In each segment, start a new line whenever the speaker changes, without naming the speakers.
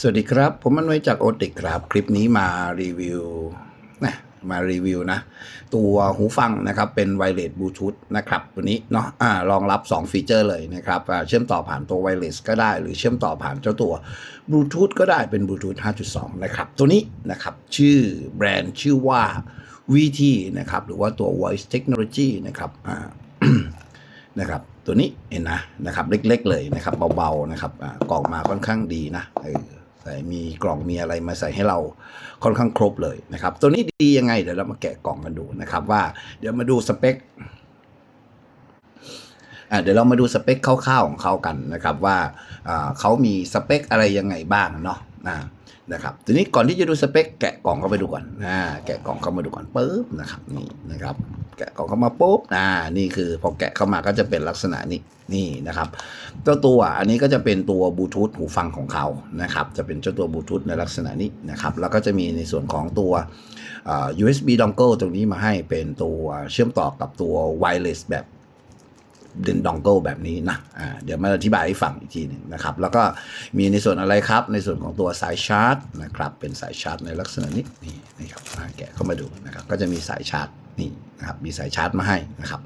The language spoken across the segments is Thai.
สวัสดีครับ ผมมันไว้จากโอติกครับ คลิปนี้มารีวิวนะมารีวิวนะ ตัวหูฟังนะครับ เป็นไวเลสบลูทูธนะครับตัวนี้เนาะอ่ารองรับ 2 ฟีเจอร์เลยนะครับเชื่อมต่อผ่านตัวไวเลสก็ได้ หรือเชื่อมต่อผ่านเจ้าตัวบลูทูธก็ได้เป็นบลูทูธ5.2 นะครับ ตัวนี้นะครับชื่อแบรนด์ชื่อว่า VT นะครับหรือว่าตัว Voice Technology นะครับอ่านะครับตัวนี้เห็นนะนะครับเล็กๆเลยนะครับเบาๆนะครับกล่องมาค่อนข้างดีนะเออ ใส่มีกล่องมีอะไรมาใส่ให้เราค่อนข้างครบเลยนะครับ ตัวนี้ดียังไงเดี๋ยวเรามาแกะกล่องกันดูนะครับว่าเดี๋ยวมาดูสเปคเดี๋ยวเรามาดูสเปคคร่าวๆของเขากันนะครับว่าเขามีสเปคอะไรยังไงบ้างเนาะ นะครับทีนี้ก่อนที่จะดูสเปคแกะกล่องเข้าไปดูก่อนอ่าแกะกล่องเข้ามาดูก่อนปุ๊บนะครับนี่นะครับ แกะกล่องเข้ามาปุ๊บอ่านี่คือพอแกะเข้ามาก็จะเป็นลักษณะนี้นี่นะครับเจ้าตัวอันนี้ก็จะเป็นตัวบลูทูธหูฟังของเขานะครับจะเป็นเจ้าตัวบลูทูธในลักษณะนี้นะครับแล้วก็จะมีในส่วนของตัว USB dongle ตรงนี้มาให้เป็นตัวเชื่อมต่อกับตัว wireless แบบ เดนดองเกิลแบบนี้นะอ่าเดี๋ยวมาอธิบายให้ฟังอีกทีหนึงนะครับ แล้วก็มีในส่วนอะไรครับ ในส่วนของตัวสายชาร์จนะครับ เป็นสายชาร์จในลักษณะนี้นี่นะครับแกะเข้ามาดูนะครับ ก็จะมีสายชาร์จนี่นะครับ มีสายชาร์จมาให้นะครับ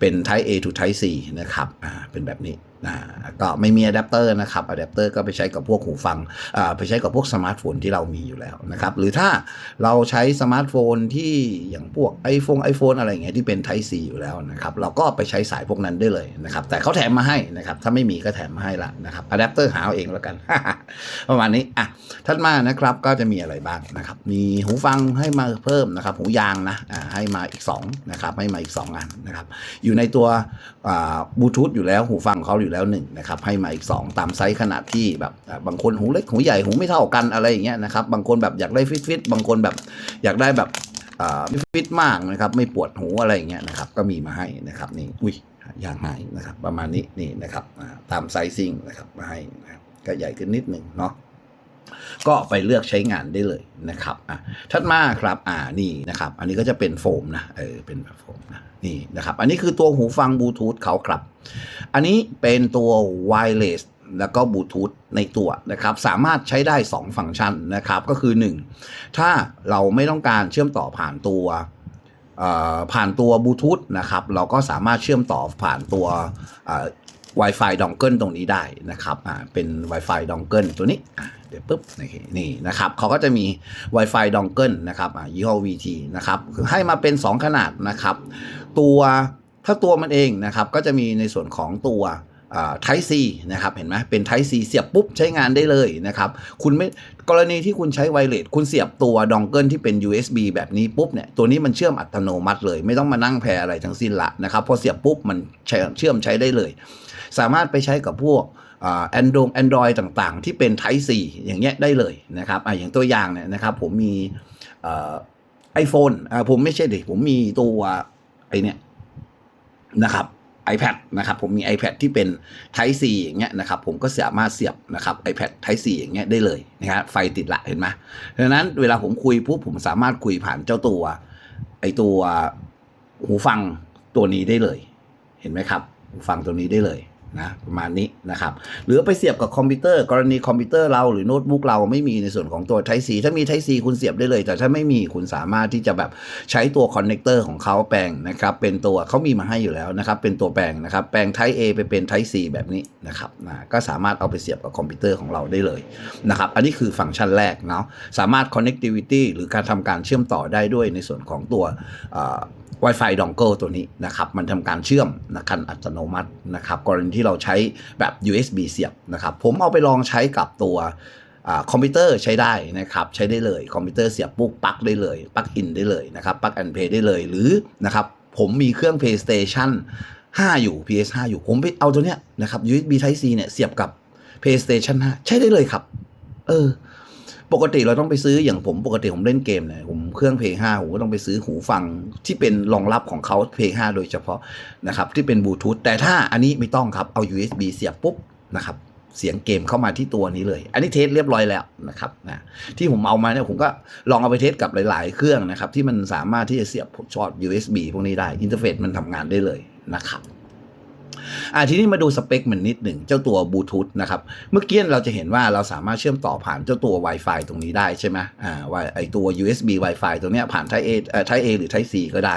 เป็น Type A to Type C นะครับอ่าเป็นแบบนี้ นะก็ไม่มีอะแดปเตอร์นะครับอะแดปเตอร์ก็ไปใช้กับพวกหูฟังไปใช้กับพวกสมาร์ทโฟนที่เรามีอยู่แล้วนะครับหรือถ้าเราใช้สมาร์ทโฟนที่อย่างพวก iPhone iPhone อะไรอย่างเงี้ยที่เป็น Type C อยู่แล้วนะครับเราก็ไปใช้สายพวกนั้นได้เลยนะครับแต่เขาแถมมาให้นะครับถ้าไม่มีก็แถมมาให้ละนะครับอะแดปเตอร์หาเอาเองแล้วกัน ประมาณนี้อะถัดมานะครับก็จะมีอะไรบ้างนะครับมีหูฟังให้มาเพิ่มนะครับหูยางนะให้มาอีก2นะครับให้มาอีก2อันนะครับอยู่ในตัวบลูทูธอยู่แล้วหูฟังของเขาอยู่แล้วหนึ่งนะครับให้มาอีก 2 ตามไซส์ขนาดที่แบบบางคนหูเล็กหูใหญ่หูไม่เท่ากันอะไรอย่างเงี้ยนะครับบางคนแบบอยากได้ฟิตฟิตบางคนแบบอยากได้แบบอ่าไม่ฟิตมากนะครับไม่ปวดหูอะไรอย่างเงี้ยนะครับก็มีมาให้นะครับนี่อุ้ยยางหายนะครับประมาณนี้นี่นะครับตามไซซิ่งนะครับมาให้นะครับก็ใหญ่ขึ้นนิดหนึ่งเนาะ ก็ไปเลือกใช้งานได้เลยนะครับอะถัดมาครับอ่านี่นะครับ อันนี้ก็จะเป็นโฟมนะเออเป็นแบบโฟมนะนี่นะครับ อันนี้คือตัวหูฟังบลูทูธเขาครับ อันนี้เป็นตัวไวเลสแล้วก็บลูทูธในตัวนะครับ สามารถใช้ได้ 2 ฟังก์ชันนะครับ ก็คือ 1 ถ้าเราไม่ต้องการเชื่อมต่อผ่านตัวผ่านตัวบลูทูธนะครับ เราก็สามารถเชื่อมต่อผ่านตัว Wi-Fi ดองเกิลตรงนี้ได้นะครับอ่าเป็น Wi-Fi ดองเกิลตัวนี้อ่า เดี๋ยวปุ๊บนี่นะครับเขาก็จะมี Wi-Fi ดองเกิลนะครับอ่ายี่ห้อ VT นะครับคือให้มาเป็น 2 ขนาดนะครับ ตัวถ้าตัวมันเองนะครับก็จะมีในส่วนของตัวอ่า Type C นะครับเห็นไหมเป็น Type C เสียบปุ๊บใช้งานได้เลยนะครับคุณไม่กรณีที่คุณใช้ไวเลสคุณเสียบตัวดองเกิลที่เป็น USB แบบนี้ปุ๊บเนี่ยตัวนี้มันเชื่อมอัตโนมัติเลย ไม่ต้องมานั่งแพรอะไรทั้งสิ้นละนะครับพอเสียบปุ๊บมันเชื่อมใช้ได้เลย สามารถไปใช้กับพวก แอนดงแอนดรอยต่างๆ ที่เป็น Type C อย่างเงี้ยได้เลยนะครับอะอย่างตัวอย่างเนี่ยนะครับ ผมมีไอโฟนอ่าผมไม่ใช่ดิผมมีตัวไอเนี่ยนะครับ iPad นะครับ ผมมี iPad ที่เป็น Type C อย่างเงี้ยนะครับ ผมก็สามารถเสียบนะครับ iPad Type C อย่างเงี้ยได้เลยนะครับไฟติดละเห็นไหมดังนั้นเวลาผมคุยปุ๊บผมสามารถคุยผ่านเจ้าตัว ไอตัวหูฟังตัวนี้ได้เลย เห็นไหมครับ หูฟังตัวนี้ได้เลย นะประมาณนี้นะครับหรือไปเสียบกับคอมพิวเตอร์กรณีคอมพิวเตอร์เราหรือโน้ตบุ๊กเราไม่มีในส่วนของตัว Type C ถ้ามี Type C คุณเสียบได้เลย แต่ถ้าไม่มีคุณสามารถที่จะแบบใช้ตัวคอนเน c เตอร์ของเขาแปลงนะครับเป็นตัวเขามีมาให้อยู่แล้วนะครับเป็นตัวแปลงนะครับแปลง Type A ไปเป็น Type C แบบนี้นะครับนะก็สามารถเอาไปเสียบกับคอมพิวเตอร์ของเราได้เลยนะครับอันนี้คือฟังก์ชันแรกเนาะสามารถ connectivity หรือการทำการเชื่อมต่อได้ด้วยในส่วนของตัว Wi-Fi dongle ตัวนี้นะครับมันทำการเชื่อมนะครับอัตโนมัตินะครับกรณีที่เราใช้แบบ USB เสียบนะครับผมเอาไปลองใช้กับตัวอคอมพิวเตอร์ใช้ได้นะครับใช้ได้เลยคอมพิวเตอร์เสียบปุ๊บปลั๊กได้เลยปลั๊กอินได้เลยนะครับปลั๊กแอนเพย์ได้เลยหรือนะครับผมมีเครื่อง PlayStation 5 อยู่ PS5 อยู่ผมไปเอาตัวเนี้ยนะครับ USB Type C เนี่ยเสียบกับ PlayStation 5 ใช้ได้เลยครับ เออ ปกติเราต้องไปซื้ออย่างผมปกติผมเล่นเกมเนี่ยผมเครื่องเพย์ห้าผมก็ต้องไปซื้อหูฟังที่เป็นรองรับของเขาเพย์ห้าโดยเฉพาะนะครับที่เป็นบลูทูธแต่ถ้าอันนี้ไม่ต้องครับเอา USB เสียบปุ๊บนะครับเสียงเกมเข้ามาที่ตัวนี้เลย อันนี้เทสเรียบร้อยแล้วนะครับนะที่ผมเอามาเนี่ยผมก็ลองเอาไปเทสกับหลาย ๆ เครื่องนะครับที่มันสามารถที่จะเสียบช็อต USB พวกนี้ได้อินเทอร์เฟซมันทำงานได้เลยนะครับ อ่าทีนี้มาดูสเปคมันนิดหนึ่งเจ้าตัวบลูทูธนะครับ เมื่อกี้เราจะเห็นว่าเราสามารถเชื่อมต่อผ่านเจ้าตัว Wi-Fi ตรงนี้ได้ใช่ไหมอ่าว่าไอตัว USB Wi-Fi ตรงนี้ผ่าน Type A เอ่อ Type A หรือ Type C ก็ได้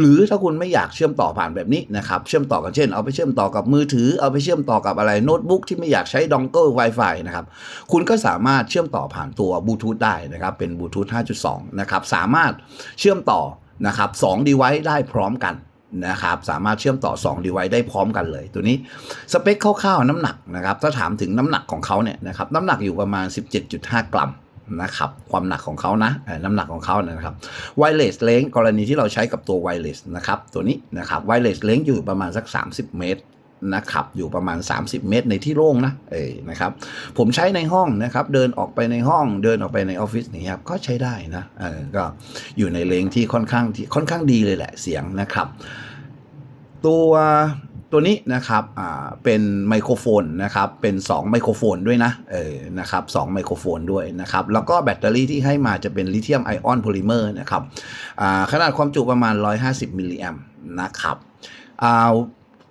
หรือถ้าคุณไม่อยากเชื่อมต่อผ่านแบบนี้นะครับ เชื่อมต่อกันเช่น เอาไปเชื่อมต่อกับมือถือ เอาไปเชื่อมต่อกับอะไรโน้ตบุ๊กที่ไม่อยากใช้ดองเกิล Wi-Fi นะครับ คุณก็สามารถเชื่อมต่อผ่านตัวบลูทูธได้นะครับ เป็นบลูทูธ5.2 นะครับ สามารถเชื่อมต่อนะครับ2 device ได้พร้อมกัน นะครับสามารถเชื่อมต่อ 2 device ได้พร้อมกันเลย ตัวนี้สเปคคร่าวๆน้ำหนักนะครับถ้าถามถึงน้ำหนักของเขาเนี่ยนะครับน้ำหนักอยู่ประมาณ 17.5 กรัมนะครับความหนักของเขานะน้ำหนักของเขานะครับไวเลสเลงกรณีที่เราใช้กับตัวไวเลสนะครับตัวนี้นะครับไวเลสเลงอยู่ประมาณสัก 30 เมตร นะครับอยู่ประมาณ 30 เมตรในที่โล่งนะเออนะครับผมใช้ในห้องนะครับเดินออกไปในห้องเดินออกไปในออฟฟิศนี่ครับก็ใช้ได้นะเออก็อยู่ในเลงที่ค่อนข้างที่ค่อนข้างดีเลยแหละเสียงนะครับ ตัวตัวนี้นะครับอ่าเป็นไมโครโฟนนะครับเป็น 2 ไมโครโฟนด้วยนะเออนะครับสองไมโครโฟนด้วยนะครับแล้วก็แบตเตอรี่ที่ให้มาจะเป็นลิเธียมไอออนโพลิเมอร์นะครับอ่าขนาดความจุประมาณ 150มิลลิแอมนะครับอ่า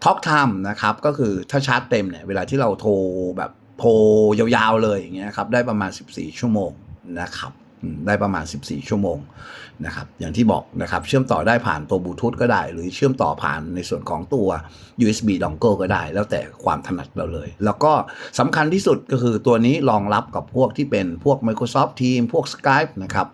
ท็อกไทม์นะครับก็คือถ้าชาร์จเต็มเนี่ยเวลาที่เราโทรแบบโทรยาวๆเลยอย่างเงี้ยครับได้ประมาณ 14 ชั่วโมงนะครับ ได้ประมาณ 14 ชั่วโมงนะครับอย่างที่บอกนะครับเชื่อมต่อได้ผ่านตัวบลูทูธก็ได้ หรือเชื่อมต่อผ่านในส่วนของตัว USB dongle ก็ได้ แล้วแต่ความถนัดเราเลย แล้วก็สำคัญที่สุดก็คือตัวนี้รองรับกับพวกที่เป็นพวก Microsoft Teams พวก Skype นะครับ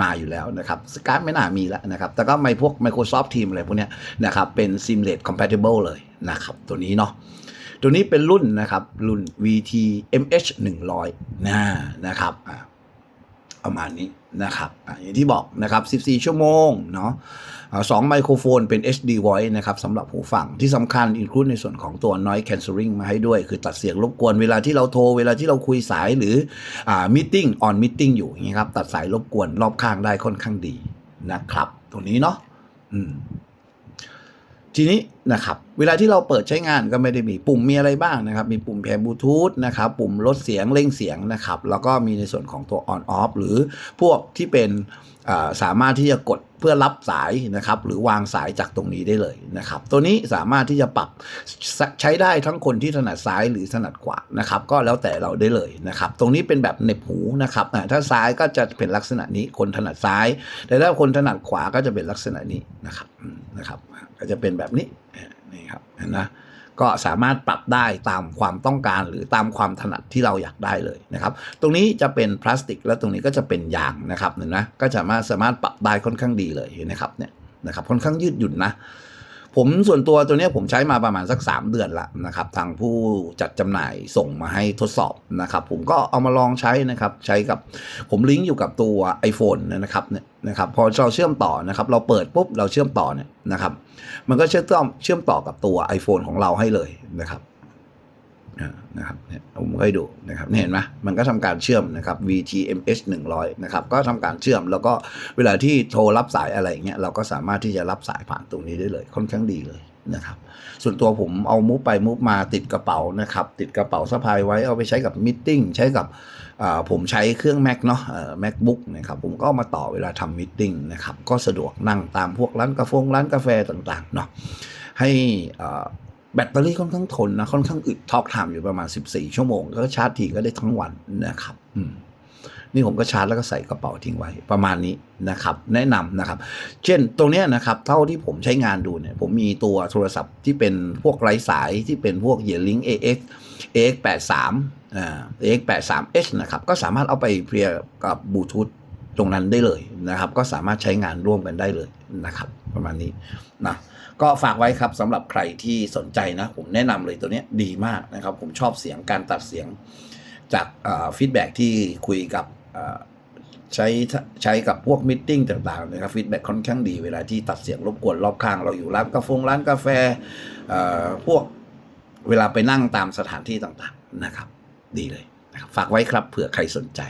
มาอยู่แล้วนะครับ Skype ไม่น่ามีแล้วนะครับ แต่ก็ไม่พวก Microsoft Teams อะไรพวกนี้นะครับเป็น seamless compatible เลยนะครับตัวนี้เนาะตัวนี้เป็นรุ่นนะครับ รุ่น VT MH 100นะนะครับ ประมาณนี้นะครับอย่างที่บอกนะครับ 14 ชั่วโมงเนาะสองไมโครโฟนเป็น HD voice นะครับสำหรับหูฟังที่สำคัญอินคลูดในส่วนของตัว noise cancelling มาให้ด้วย คือตัดเสียงรบกวนเวลาที่เราโทร เวลาที่เราคุยสายหรืออ่า meeting on meeting อยู่อย่างนี้ครับ ตัดสายรบกวนรอบข้างได้ค่อนข้างดีนะครับ ตัวนี้เนาะอืม ทีนี้นะครับเวลาที่เราเปิดใช้งานก็ไม่ได้มีปุ่มมีอะไรบ้างนะครับ มีปุ่มแพร์บลูทูธนะครับปุ่มลดเสียงเร่งเสียงนะครับ แล้วก็มีในส่วนของตัว on off หรือพวกที่เป็นสามารถที่จะกด เพื่อรับสายนะครับหรือวางสายจากตรงนี้ได้เลยนะครับ ตัวนี้สามารถที่จะปรับใช้ได้ทั้งคนที่ถนัดซ้ายหรือถนัดขวานะครับ ก็แล้วแต่เราได้เลยนะครับ ตรงนี้เป็นแบบเน็บหูนะครับถ้าซ้ายก็จะเป็นลักษณะนี้คนถนัดซ้าย แต่ถ้าคนถนัดขวาก็จะเป็นลักษณะนี้นะครับนะครับ ก็จะเป็นแบบนี้นี่ครับเห็นนะ ก็สามารถปรับได้ตามความต้องการหรือตามความถนัดที่เราอยากได้เลยนะครับ ตรงนี้จะเป็นพลาสติก และตรงนี้ก็จะเป็นยางนะครับเห็นนะก็จะมาสามารถปรับได้ค่อนข้างดีเลยนะครับเนี่ยนะครับค่อนข้างยืดหยุ่นนะ ผมส่วนตัวตัวนี้ผมใช้มาประมาณสัก 3 เดือนละนะครับ ทางผู้จัดจำหน่ายส่งมาให้ทดสอบนะครับ ผมก็เอามาลองใช้นะครับ ใช้กับผมลิงก์อยู่กับตัว iPhone นะครับเนี่ยนะครับพอเราเชื่อมต่อนะครับ เราเปิดปุ๊บเราเชื่อมต่อเนี่ยนะครับ มันก็เชื่อมต่อเชื่อมต่อกับตัว iPhone ของเราให้เลยนะครับ นะครับเนี่ยผมให้ดูนะครับเห็นไหมมันก็ทำการเชื่อมนะครับ VTMH 100 นะครับ ก็ทำการเชื่อมแล้วก็เวลาที่โทรรับสายอะไรเงี้ยเราก็สามารถที่จะรับสายผ่านตรงนี้ได้เลย ค่อนข้างดีเลยนะครับ ส่วนตัวผมเอามูฟไปมูฟมาติดกระเป๋านะครับ ติดกระเป๋าสะพายไว้เอาไปใช้กับมิ팅ใช้กับผมใช้เครื่อง Mac เนาะ MacBook นะครับผมก็มาต่อเวลาทำมิ팅นะครับ ก็สะดวกนั่งตามพวกร้านกาแฟร้านกาแฟต่างๆเนาะให้อ่า แบตเตอรี่ค่อนข้างทนนะ ค่อนข้างอึดทอกไทม์อยู่ประมาณ 14 ชั่วโมง ก็ชาร์จทีก็ได้ทั้งวันนะครับอืมนี่ผมก็ชาร์จแล้วก็ใส่กระเป๋าทิ้งไว้ประมาณนี้นะครับ แนะนำนะครับ เช่นตรงนี้นะครับ เท่าที่ผมใช้งานดูเนี่ย ผมมีตัวโทรศัพท์ที่เป็นพวกไร้สายที่เป็นพวก y e l i n k AX AX 8 3 อ่า AX 8 3 H นะครับ ก็สามารถเอาไปเพียกับบลูทูธตรงนั้นได้เลยนะครับ ก็สามารถใช้งานร่วมกันได้เลยนะครับ ประมาณนี้นะ ก็ฝากไว้ครับสำหรับใครที่สนใจนะ ผมแนะนำเลยตัวนี้ดีมากนะครับ ผมชอบเสียงการตัดเสียงจากฟีดแบ็ที่คุยกับใช้ใช้กับพวกมิ팅ต่างๆนะครับฟีดแบ็ค่อนข้างดีเวลาที่ตัดเสียงรบกวนรอบข้างเราอยู่ร้านกาแฟร้านกาแฟพวกเวลาไปนั่งตามสถานที่ต่างๆนะครับ ดีเลยนะครับฝากไว้ครับเผื่อใครสนใจ